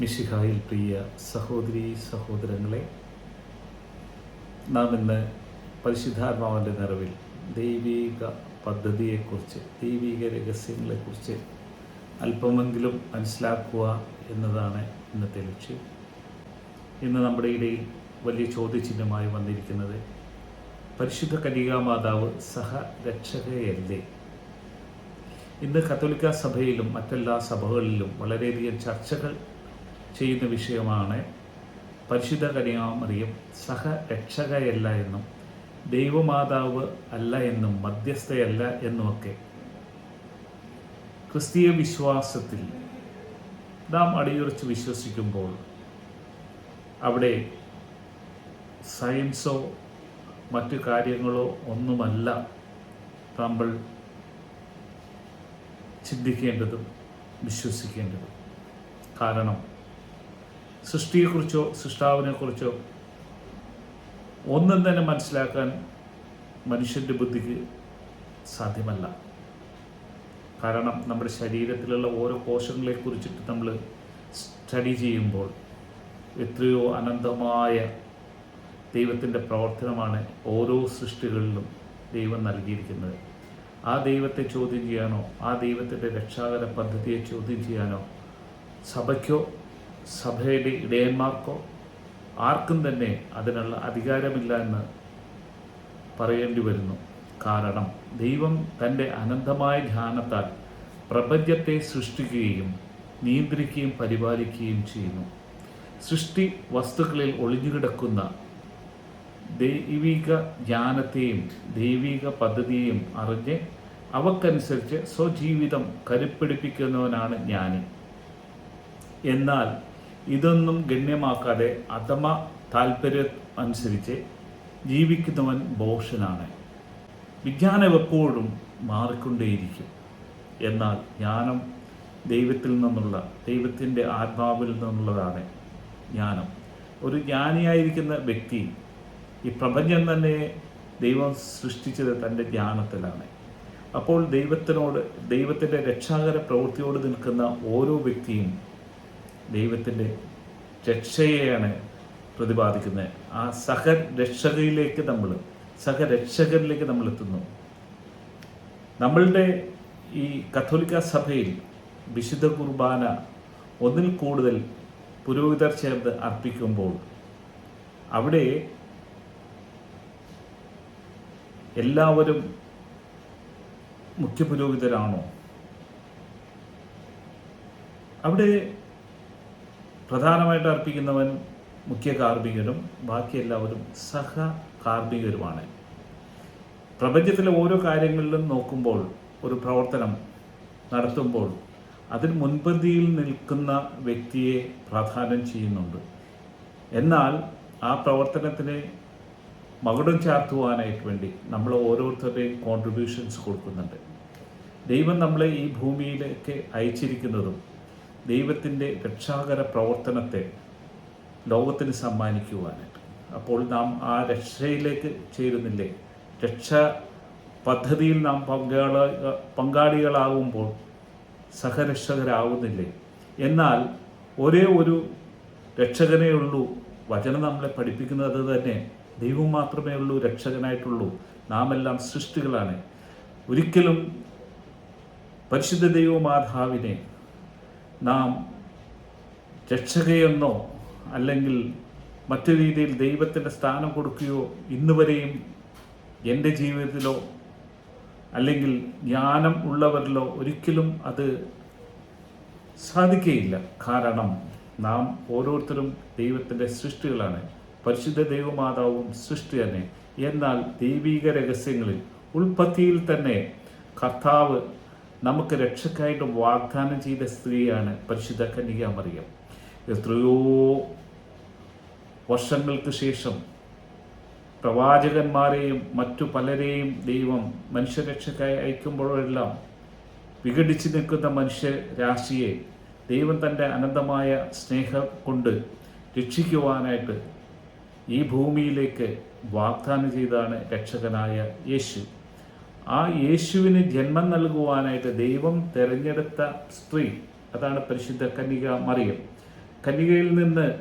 മിശിഹായിൽ പ്രിയ സഹോദരി സഹോദരങ്ങളെ നാം ഇന്ന് പരിശുദ്ധാത്മാവിന്റെ നിറവിൽ ദൈവിക പദ്ധതിയെക്കുറിച്ച് ദൈവിക രഹസ്യങ്ങളെക്കുറിച്ച് അല്പമെങ്കിലും മനസ്സിലാക്കുക എന്നതാണ് ഇന്നത്തെ ലക്ഷ്യം. ഇന്ന് നമ്മുടെ ഇടയിൽ വലിയ ചോദ്യചിഹ്നമായി വന്നിരിക്കുന്നത് പരിശുദ്ധ കന്യകാമാതാവ് സഹരക്ഷകയല്ലേ? ഇന്ന് കത്തോലിക്ക സഭയിലും മറ്റെല്ലാ സഭകളിലും വളരെയധികം ചർച്ചകൾ ചെയ്യുന്ന വിഷയമാണ് പരിശുദ്ധ സഹ രക്ഷകയല്ല എന്നും ദൈവമാതാവ് അല്ല എന്നും മധ്യസ്ഥയല്ല എന്നുമൊക്കെ. ക്രിസ്തീയ വിശ്വാസത്തിൽ നാം അടിയുറച്ച് വിശ്വസിക്കുമ്പോൾ അവിടെ സയൻസോ മറ്റു കാര്യങ്ങളോ ഒന്നുമല്ല നമ്മൾ ചിന്തിക്കേണ്ടതും വിശ്വസിക്കേണ്ടതും. കാരണം സൃഷ്ടിയെക്കുറിച്ചോ സൃഷ്ടാവിനെക്കുറിച്ചോ ഒന്നും തന്നെ മനസ്സിലാക്കാൻ മനുഷ്യന്റെ ബുദ്ധിക്ക് സാധ്യമല്ല. കാരണം നമ്മുടെ ശരീരത്തിലുള്ള ഓരോ കോശങ്ങളെ കുറിച്ചിട്ട് നമ്മൾ സ്റ്റഡി ചെയ്യുമ്പോൾ എത്രയോ അനന്തമായ ദൈവത്തിന്റെ പ്രവർത്തനമാണ് ഓരോ സൃഷ്ടികളിലും ദൈവം നൽകിയിരിക്കുന്നത്. ആ ദൈവത്തെ ചോദ്യം ചെയ്യാനോ ആ ദൈവത്തിന്റെ രക്ഷാകര പദ്ധതിയെ ചോദ്യം ചെയ്യാനോ സഭയ്ക്കോ സഭയുടെ ഇടയന്മാർക്കോ ആർക്കും തന്നെ അതിനുള്ള അധികാരമില്ല എന്ന് പറയേണ്ടി വരുന്നു. കാരണം ദൈവം തന്റെ അനന്തമായ ധ്യാനത്താൽ പ്രപഞ്ചത്തെ സൃഷ്ടിക്കുകയും നിയന്ത്രിക്കുകയും പരിപാലിക്കുകയും ചെയ്യുന്നു. സൃഷ്ടി വസ്തുക്കളിൽ ഒളിഞ്ഞുകിടക്കുന്ന ദൈവിക ജ്ഞാനത്തെയും ദൈവിക പദ്ധതിയെയും അറിഞ്ഞ് അവക്കനുസരിച്ച് സ്വജീവിതം കരുപ്പിടിപ്പിക്കുന്നവനാണ് ജ്ഞാനി എന്നാൽ ഇതൊന്നും ഗണ്യമാക്കാതെ അഥമ താല്പര്യം അനുസരിച്ച് ജീവിക്കുന്നവൻ ബോഷനാണ്. വിജ്ഞാനം എപ്പോഴും മാറിക്കൊണ്ടേയിരിക്കും. എന്നാൽ ജ്ഞാനം ദൈവത്തിൽ നിന്നുള്ള ദൈവത്തിന്റെ ആത്മാവിൽ നിന്നുള്ളതാണ് ജ്ഞാനം. ഒരു ജ്ഞാനിയായിരിക്കുന്ന വ്യക്തി ഈ പ്രപഞ്ചം തന്നെ ദൈവം സൃഷ്ടിച്ചത് തന്റെ ജ്ഞാനത്തിലാണ്. അപ്പോൾ ദൈവത്തിനോട് ദൈവത്തിന്റെ രക്ഷാകര പ്രവൃത്തിയോട് നിൽക്കുന്ന ഓരോ വ്യക്തിയും ദൈവത്തിന്റെ രക്ഷയെയാണ് പ്രതിപാദിക്കുന്നത്. ആ സഹരക്ഷകയിലേക്ക് നമ്മൾ സഹരക്ഷകരിലേക്ക് നമ്മൾ എത്തുന്നു. നമ്മളുടെ ഈ കത്തോലിക്ക സഭയിൽ വിശുദ്ധ കുർബാന ഒന്നിൽ കൂടുതൽ പുരോഹിതർ ചേർന്ന് അർപ്പിക്കുമ്പോൾ അവിടെ എല്ലാവരും മുഖ്യപുരോഹിതരാണോ അവിടെ പ്രധാനമായിട്ട് അർപ്പിക്കുന്നവൻ മുഖ്യ കാർമ്മികരും ബാക്കി എല്ലാവരും സഹ കാർമ്മികരുമാണ്. പ്രപഞ്ചത്തിലെ ഓരോ കാര്യങ്ങളിലും നോക്കുമ്പോൾ ഒരു പ്രവർത്തനം നടത്തുമ്പോൾ അതിന് മുൻപന്തിയിൽ നിൽക്കുന്ന വ്യക്തിയെ പ്രാധാന്യം ചെയ്യുന്നുണ്ട്. എന്നാൽ ആ പ്രവർത്തനത്തിന് മകുടം ചാർത്തുവാനായിട്ട് വേണ്ടി നമ്മൾ ഓരോരുത്തരുടെയും കോൺട്രിബ്യൂഷൻസ് കൊടുക്കുന്നുണ്ട്. ദൈവം നമ്മളെ ഈ ഭൂമിയിലേക്ക് അയച്ചിരിക്കുന്നതും ദൈവത്തിന്റെ രക്ഷാകര പ്രവർത്തനത്തെ ലോകത്തിന് സമ്മാനിക്കുവാനായിട്ട്. അപ്പോൾ നാം ആ രക്ഷയിലേക്ക് ചേരുന്നില്ലേ? രക്ഷ പദ്ധതിയിൽ നാം പങ്കാള പങ്കാളികളാകുമ്പോൾ സഹരക്ഷകരാകുന്നില്ലേ എന്നാൽ ഒരേ ഒരു രക്ഷകനേ ഉള്ളൂ. വചനം നമ്മളെ പഠിപ്പിക്കുന്നത് തന്നെ. ദൈവം മാത്രമേ ഉള്ളൂ രക്ഷകനായിട്ടുള്ളൂ. നാം എല്ലാം സൃഷ്ടികളാണ്. ഒരിക്കലും പരിശുദ്ധ ദൈവമാതാവിനെ നാം രക്ഷകയെന്നോ അല്ലെങ്കിൽ മറ്റു രീതിയിൽ ദൈവത്തിന്റെ സ്ഥാനം കൊടുക്കുകയോ ഇന്ന് വരെയും എന്റെ ജീവിതത്തിലോ അല്ലെങ്കിൽ ജ്ഞാനം ഉള്ളവരിലോ ഒരിക്കലും അത് സാധിക്കുകയില്ല. കാരണം നാം ഓരോരുത്തരും ദൈവത്തിന്റെ സൃഷ്ടികളാണ്. പരിശുദ്ധ ദൈവമാതാവും സൃഷ്ടി തന്നെ. എന്നാൽ ദൈവീക രഹസ്യങ്ങളിൽ ഉൽപ്പത്തിയിൽ തന്നെ കർത്താവ് നമുക്ക് രക്ഷക്കായിട്ട് വാഗ്ദാനം ചെയ്ത സ്ത്രീയാണ് പരിശുദ്ധ കന്യക മറിയം. എത്രയോ വർഷങ്ങൾക്ക് ശേഷം പ്രവാചകന്മാരെയും മറ്റു പലരെയും ദൈവം മനുഷ്യരക്ഷക്കായി അയക്കുമ്പോഴെല്ലാം വിഘടിച്ചു നിൽക്കുന്ന മനുഷ്യ രാശിയെ ദൈവം തന്റെ അനന്തമായ സ്നേഹം കൊണ്ട് രക്ഷിക്കുവാനായിട്ട് ഈ ഭൂമിയിലേക്ക് വാഗ്ദാനം ചെയ്താണ് രക്ഷകനായ യേശു. ആ യേശുവിന് ജന്മം നൽകുവാനായിട്ട് ദൈവം തിരഞ്ഞെടുത്ത സ്ത്രീ. അതാണ് പരിശുദ്ധ കന്യക മറിയം. കന്യകയിൽ നിന്ന്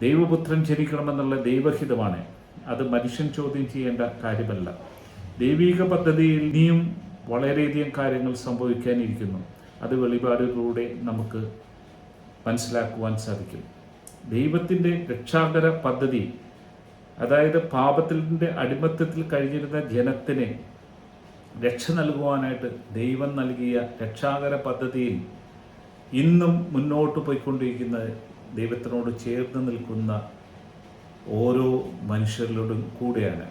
ദൈവപുത്രൻ ജനിക്കണമെന്നുള്ള ദൈവഹിതമാണ്. അത് മനുഷ്യൻ ചോദ്യം ചെയ്യേണ്ട കാര്യമല്ല. ദൈവിക പദ്ധതിയിൽ ഇനിയും വളരെയധികം കാര്യങ്ങൾ സംഭവിക്കാനിരിക്കുന്നു. അത് വെളിപാടുകളിലൂടെ നമുക്ക് മനസ്സിലാക്കുവാൻ സാധിക്കും. ദൈവത്തിന്റെ രക്ഷാകര പദ്ധതി അതായത് പാപത്തിന്റെ അടിമത്തത്തിൽ കഴിഞ്ഞിരുന്ന ജനത്തിന് രക്ഷ നൽകുവാനായിട്ട് ദൈവം നൽകിയ രക്ഷാകര പദ്ധതിയിൽ ഇന്നും മുന്നോട്ട് പോയിക്കൊണ്ടിരിക്കുന്ന ദൈവത്തിനോട് ചേർന്ന് നിൽക്കുന്ന ഓരോ മനുഷ്യരിലോടും കൂടെയാണ്.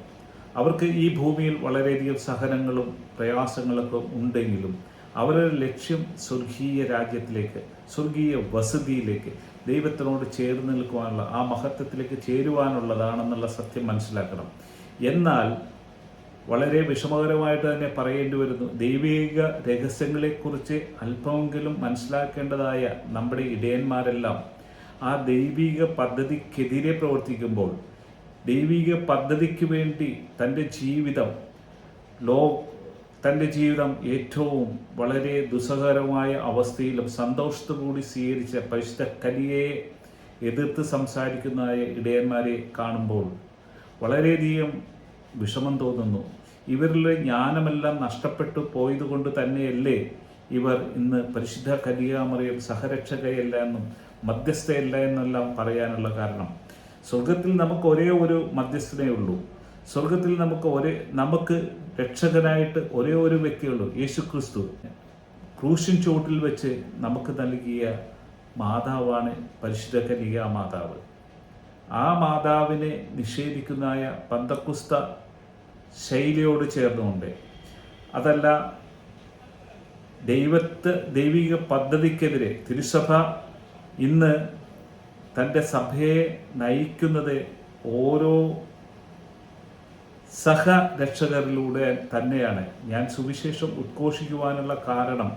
അവർക്ക് ഈ ഭൂമിയിൽ വളരെയധികം സഹനങ്ങളും പ്രയാസങ്ങളൊക്കെ ഉണ്ടെങ്കിലും അവരുടെ ലക്ഷ്യം സ്വർഗീയ രാജ്യത്തിലേക്ക് സ്വർഗീയ വസതിയിലേക്ക് ദൈവത്തിനോട് ചേർന്ന് നിൽക്കുവാനുള്ള ആ മഹത്വത്തിലേക്ക് ചേരുവാനുള്ളതാണെന്നുള്ള സത്യം മനസ്സിലാക്കണം. എന്നാൽ വളരെ വിഷമകരമായിട്ട് തന്നെ പറയേണ്ടി വരുന്നു. ദൈവിക രഹസ്യങ്ങളെക്കുറിച്ച് അല്പമെങ്കിലും മനസ്സിലാക്കേണ്ടതായ നമ്മുടെ ഇടയന്മാരെല്ലാം ആ ദൈവിക പദ്ധതിക്കെതിരെ പ്രവർത്തിക്കുമ്പോൾ ദൈവിക പദ്ധതിക്ക് വേണ്ടി തന്റെ ജീവിതം ലോ തന്റെ ജീവിതം ഏറ്റവും വളരെ ദുസ്സഹകരമായ അവസ്ഥയിലും സന്തോഷത്തോടുകൂടി സ്വീകരിച്ച പരിശുദ്ധ കലിയെ എതിർത്ത് സംസാരിക്കുന്നതായ ഇടയന്മാരെ കാണുമ്പോൾ വളരെയധികം വിഷമം തോന്നുന്നു. ഇവരിലെ ജ്ഞാനമെല്ലാം നഷ്ടപ്പെട്ടു പോയതുകൊണ്ട് തന്നെയല്ലേ ഇവർ ഇന്ന് പരിശുദ്ധ കലിയാമറിയം സഹരക്ഷകയല്ല എന്നും മധ്യസ്ഥയല്ല എന്നെല്ലാം പറയാനുള്ള കാരണം. സ്വർഗത്തിൽ നമുക്ക് ഒരേ ഒരു മധ്യസ്ഥനേ ഉള്ളൂ. സ്വർഗത്തിൽ നമുക്ക് ഒരേ നമുക്ക് രക്ഷകനായിട്ട് ഒരേ ഒരു വ്യക്തിയുള്ളൂ യേശു ക്രിസ്തു ക്രൂശിൻ ചുവട്ടിൽ വെച്ച് നമുക്ക് നൽകിയ മാതാവാണ് പരിശുദ്ധ കലിക മാതാവ്. ആ മാതാവിനെ നിഷേധിക്കുന്നതായ പന്തക്കുസ്ത ശൈലിയോട് ചേർന്നുകൊണ്ട് അതല്ല ദൈവത്തെ ദൈവിക പദ്ധതിക്കെതിരെ തിരുസഭ ഇന്ന് തന്റെ സഭയെ നയിക്കുന്നത് ഓരോ സഹരക്ഷകരിലൂടെ തന്നെയാണ് ഞാൻ സുവിശേഷം ഉദ്ഘോഷിക്കുവാനുള്ള കാരണം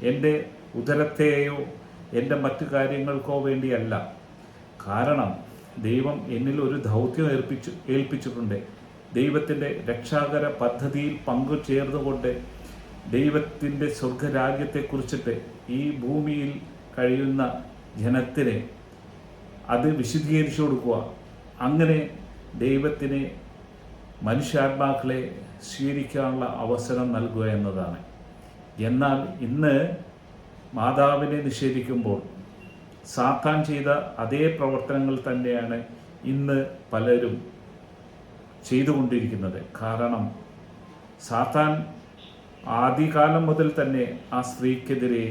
എന്റെ ഉദരത്തെയോ എന്റെ മറ്റു കാര്യങ്ങൾക്കോ വേണ്ടിയല്ല. കാരണം ദൈവം എന്നിൽ ഒരു ദൗത്യം ഏൽപ്പിച്ചു ഏൽപ്പിച്ചിട്ടുണ്ട്. ദൈവത്തിന്റെ രക്ഷാകര പദ്ധതിയിൽ പങ്കു ചേർന്നുകൊണ്ട് ദൈവത്തിന്റെ സ്വർഗരാജ്യത്തെക്കുറിച്ചിട്ട് ഈ ഭൂമിയിൽ കഴിയുന്ന ജനത്തിനെ അത് വിശദീകരിച്ചു കൊടുക്കുക. അങ്ങനെ ദൈവത്തിന് മനുഷ്യാത്മാക്കളെ സ്വീകരിക്കാനുള്ള അവസരം നൽകുക എന്നതാണ്. എന്നാൽ ഇന്ന് മാതാവിനെ നിഷേധിക്കുമ്പോൾ സാത്താൻ ചെയ്ത അതേ പ്രവർത്തനങ്ങൾ തന്നെയാണ് ഇന്ന് പലരും ചെയ്തുകൊണ്ടിരിക്കുന്നത്. കാരണം സാത്താൻ ആദ്യകാലം മുതൽ തന്നെ ആ സ്ത്രീക്കെതിരെ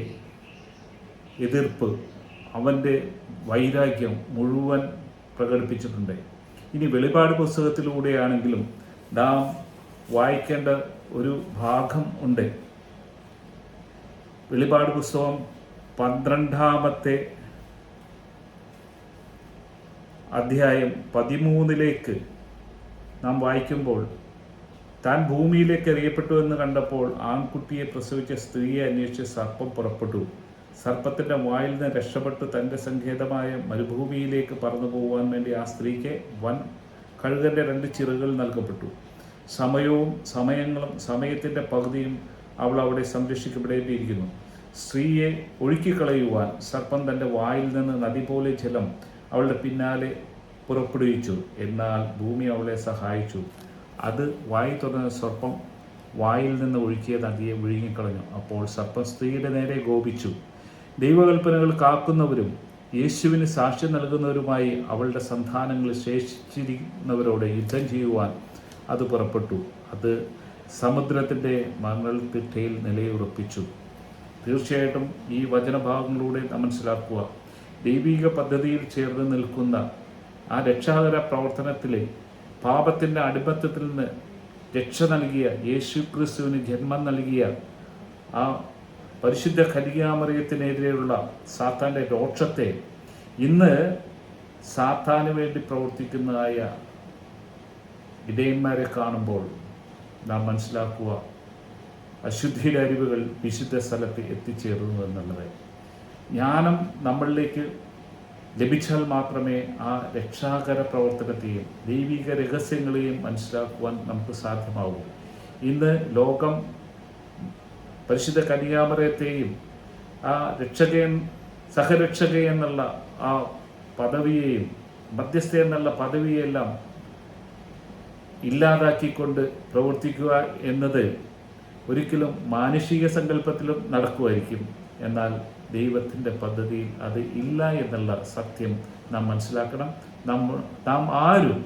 എതിർപ്പ് അവന്റെ വൈരാഗ്യം മുഴുവൻ പ്രകടിപ്പിച്ചിട്ടുണ്ട്. ഇനി വെളിപാട് പുസ്തകത്തിലൂടെയാണെങ്കിലും നാം വായിക്കേണ്ട ഒരു ഭാഗം ഉണ്ട്. വെളിപാട് പുസ്തകം പന്ത്രണ്ടാമത്തെ അധ്യായം പതിമൂന്നിലേക്ക് നാം വായിക്കുമ്പോൾ താൻ ഭൂമിയിലേക്ക് എറിയപ്പെട്ടു എന്ന് കണ്ടപ്പോൾ ആൺകുട്ടിയെ പ്രസവിച്ച സ്ത്രീയെ അന്വേഷിച്ച് സർപ്പം പുറപ്പെട്ടു. സർപ്പത്തിന്റെ വായിൽ നിന്ന് രക്ഷപ്പെട്ട് തന്റെ സങ്കേതമായ മരുഭൂമിയിലേക്ക് പറന്നു പോകുവാൻ വേണ്ടി ആ സ്ത്രീക്ക് വൻ കഴുകന്റെ രണ്ട് ചിറകുകൾ നൽകപ്പെട്ടു. സമയവും സമയങ്ങളും സമയത്തിന്റെ പകുതിയും അവൾ അവിടെ സംരക്ഷിക്കപ്പെടേണ്ടിയിരിക്കുന്നു. സ്ത്രീയെ ഒഴുക്കിക്കളയുവാൻ സർപ്പം തന്റെ വായിൽ നിന്ന് നദി പോലെ ജലം അവളുടെ പിന്നാലെ പുറപ്പെടുവിച്ചു. എന്നാൽ ഭൂമി അവളെ സഹായിച്ചു. അത് വായി തുറന്ന സർപ്പം വായിൽ നിന്ന് ഒഴുക്കിയ നദിയെ വിഴുങ്ങിക്കളഞ്ഞു. അപ്പോൾ സർപ്പം സ്ത്രീയുടെ നേരെ ഗോപിച്ചു ദൈവകൽപ്പനകൾ കാക്കുന്നവരും യേശുവിന് സാക്ഷ്യം നൽകുന്നവരുമായി അവളുടെ സന്താനങ്ങൾ ശേഷിച്ചിരിക്കുന്നവരോട് യുദ്ധം ചെയ്യുവാൻ അത് പുറപ്പെട്ടു. അത് സമുദ്രത്തിന്റെ മണൽത്തിട്ടയിൽ നിലയുറപ്പിച്ചു. തീർച്ചയായിട്ടും ഈ വചനഭാഗങ്ങളിലൂടെ മനസ്സിലാക്കുക ദൈവിക പദ്ധതിയിൽ ചേർന്ന് നിൽക്കുന്ന ആ രക്ഷാകര പ്രവർത്തനത്തിലെ പാപത്തിന്റെ അടിമത്തത്തിൽ നിന്ന് രക്ഷ നൽകിയ യേശു ക്രിസ്തുവിന് ജന്മം നൽകിയ ആ പരിശുദ്ധ ഖലികാമറിയത്തിനെതിരെയുള്ള സാത്താന്റെ രോക്ഷത്തെ ഇന്ന് സാത്താന് വേണ്ടി പ്രവർത്തിക്കുന്നതായ ഇടയന്മാരെ കാണുമ്പോൾ നാം മനസ്സിലാക്കുക അശുദ്ധിയുടെ അരിവുകൾ വിശുദ്ധ സ്ഥലത്ത് എത്തിച്ചേരുന്നു എന്നുള്ളത്. ജ്ഞാനം നമ്മളിലേക്ക് ലഭിച്ചാൽ മാത്രമേ ആ രക്ഷാകര പ്രവർത്തനത്തെയും ദൈവിക രഹസ്യങ്ങളെയും മനസ്സിലാക്കുവാൻ നമുക്ക് സാധ്യമാകൂ ഇന്ന് ലോകം പരിശുദ്ധ കനിയാമരത്തെയും ആ രക്ഷകൻ സഹരക്ഷക എന്നുള്ള ആ പദവിയെയും മധ്യസ്ഥ എന്നുള്ള പദവിയെല്ലാം ഇല്ലാതാക്കിക്കൊണ്ട് പ്രവർത്തിക്കുക എന്നത് ഒരിക്കലും മാനുഷിക സങ്കല്പത്തിലും നടക്കുമായിരിക്കും. എന്നാൽ ദൈവത്തിന്റെ പദ്ധതിയിൽ അത് ഇല്ല എന്നുള്ള സത്യം നാം മനസ്സിലാക്കണം. നമ്മൾ നാം ആരും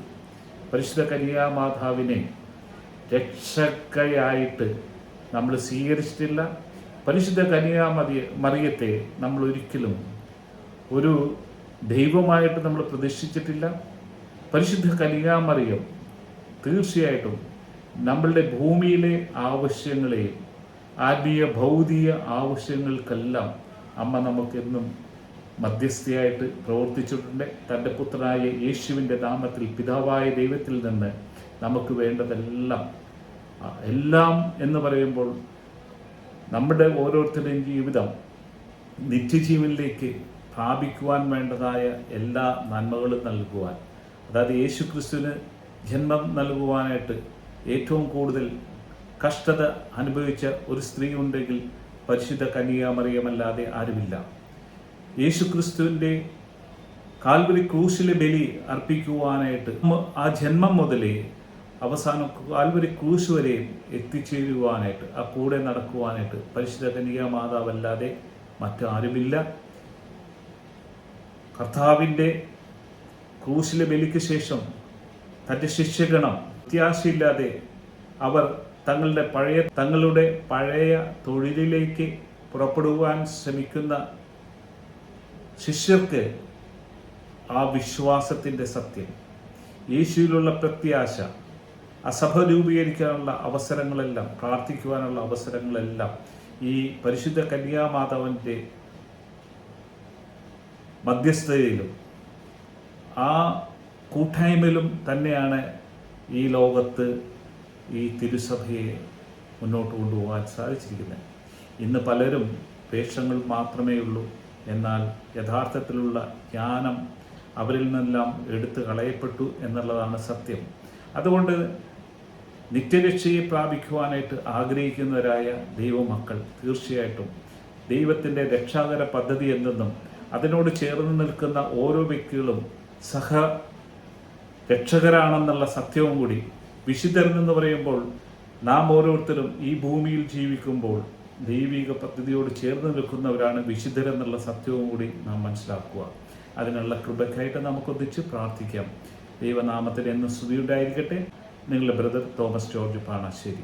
പരിശുദ്ധ കന്യാമാതാവിനെ രക്ഷകയായിട്ട് നമ്മൾ സ്വീകരിച്ചിട്ടില്ല. പരിശുദ്ധ കനിയാ മതി മറിയത്തെ നമ്മൾ ഒരിക്കലും ഒരു ദൈവമായിട്ട് നമ്മൾ പ്രതീക്ഷിച്ചിട്ടില്ല. പരിശുദ്ധ കന്യാമറിയം തീർച്ചയായിട്ടും നമ്മളുടെ ഭൂമിയിലെ ആവശ്യങ്ങളെ ആത്മീയ ഭൗതിക ആവശ്യങ്ങൾക്കെല്ലാം അമ്മ നമുക്കെന്നും മധ്യസ്ഥയായിട്ട് പ്രവർത്തിച്ചിട്ടുണ്ട്. തന്റെ പുത്രനായ യേശുവിന്റെ നാമത്തിൽ പിതാവായ ദൈവത്തിൽ നിന്ന് നമുക്ക് വേണ്ടതെല്ലാം എല്ലാം എന്ന് പറയുമ്പോൾ നമ്മുടെ ഓരോരുത്തരുടെയും ജീവിതം നിത്യജീവനിലേക്ക് പ്രാപിക്കുവാൻ വേണ്ടതായ എല്ലാ നന്മകളും നൽകുവാൻ. അതായത് യേശു ക്രിസ്തുവിന് ജന്മം നൽകുവാനായിട്ട് ഏറ്റവും കൂടുതൽ കഷ്ടത അനുഭവിച്ച ഒരു സ്ത്രീ ഉണ്ടെങ്കിൽ പരിശുദ്ധ കന്യാമറിയമല്ലാതെ ആരുമില്ല. യേശു ക്രിസ്തുവിന്റെ കാൽവരി ക്രൂശിലെ ബലി അർപ്പിക്കുവാനായിട്ട് ആ ജന്മം മുതലേ അവസാനം കാൽവരി ക്രൂശ് വരെയും എത്തിച്ചേരുവാനായിട്ട് ആ കൂടെ നടക്കുവാനായിട്ട് പരിശുദ്ധ കന്യാ മാതാവല്ലാതെ മറ്റാരുമില്ല. കർത്താവിന്റെ ക്രൂശിലെ ബലിക്ക് ശേഷം തന്റെ ശിഷ്യഗണം വ്യത്യാസയില്ലാതെ അവർ തങ്ങളുടെ പഴയ തങ്ങളുടെ പഴയ തൊഴിലിലേക്ക് പുറപ്പെടുവാൻ ശ്രമിക്കുന്ന ശിഷ്യർക്ക് ആ വിശ്വാസത്തിന്റെ സത്യം യേശുവിലുള്ള പ്രത്യാശ ആ സഭ രൂപീകരിക്കാനുള്ള അവസരങ്ങളെല്ലാം പ്രാർത്ഥിക്കുവാനുള്ള അവസരങ്ങളെല്ലാം ഈ പരിശുദ്ധ കന്യാമാതാവിന്റെ മധ്യസ്ഥതയിലും ആ കൂട്ടായ്മയിലും തന്നെയാണ് ഈ ലോകത്ത് ഈ തിരുസഭയെ മുന്നോട്ട് കൊണ്ടുപോകാൻ സാധിച്ചിരിക്കുന്നത്. ഇന്ന് പലരും വേഷങ്ങൾ മാത്രമേ ഉള്ളൂ. എന്നാൽ യഥാർത്ഥത്തിലുള്ള ജ്ഞാനം അവരിൽ നിന്നെല്ലാം എടുത്തു കളയപ്പെട്ടു എന്നുള്ളതാണ് സത്യം. അതുകൊണ്ട് നിത്യരക്ഷയെ പ്രാപിക്കുവാനായിട്ട് ആഗ്രഹിക്കുന്നവരായ ദൈവമക്കൾ തീർച്ചയായിട്ടും ദൈവത്തിന്റെ രക്ഷാകര പദ്ധതി എന്തെന്നും അതിനോട് ചേർന്ന് നിൽക്കുന്ന ഓരോ വ്യക്തികളും സഹ രക്ഷകരാണെന്നുള്ള സത്യവും കൂടി വിശുദ്ധരെന്ന് പറയുമ്പോൾ നാം ഓരോരുത്തരും ഈ ഭൂമിയിൽ ജീവിക്കുമ്പോൾ ദൈവിക പദ്ധതിയോട് ചേർന്ന് നിൽക്കുന്നവരാണ് വിശുദ്ധരെന്നുള്ള സത്യവും കൂടി നാം മനസ്സിലാക്കുക. അതിനുള്ള കൃപയ്ക്കായിട്ട് നമുക്കൊന്നിച്ച് പ്രാർത്ഥിക്കാം. ദൈവനാമത്തിൽ എന്ന് സ്തുതിയുണ്ടായിരിക്കട്ടെ. നിങ്ങളുടെ ബ്രദർ തോമസ് ജോർജ് പാണാശ്ശേരി.